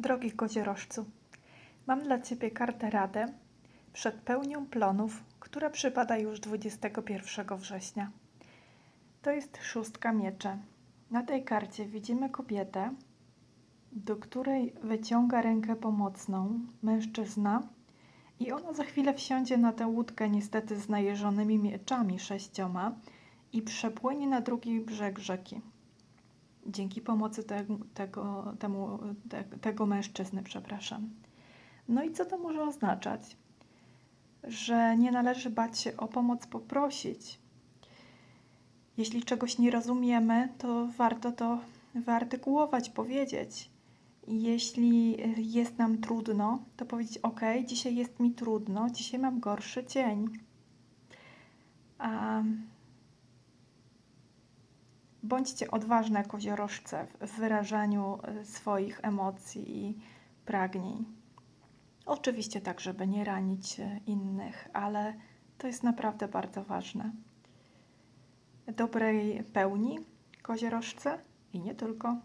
Drogi koziorożcu, mam dla Ciebie kartę radę przed pełnią plonów, która przypada już 21 września. To jest szóstka miecze. Na tej karcie widzimy kobietę, do której wyciąga rękę pomocną mężczyzna i ona za chwilę wsiądzie na tę łódkę niestety z najeżonymi mieczami sześcioma i przepłynie na drugi brzeg rzeki dzięki pomocy te, tego, temu, te, tego mężczyzny, przepraszam. No i co to może oznaczać? Że nie należy bać się o pomoc poprosić. Jeśli czegoś nie rozumiemy, to warto to wyartykułować, powiedzieć. Jeśli jest nam trudno, to powiedzieć: OK, dzisiaj jest mi trudno, dzisiaj mam gorszy dzień. A Bądźcie odważne koziorożce w wyrażaniu y, swoich emocji i pragnień. Oczywiście tak, żeby nie ranić y, innych, ale to jest naprawdę bardzo ważne. Dobrej pełni koziorożce i nie tylko.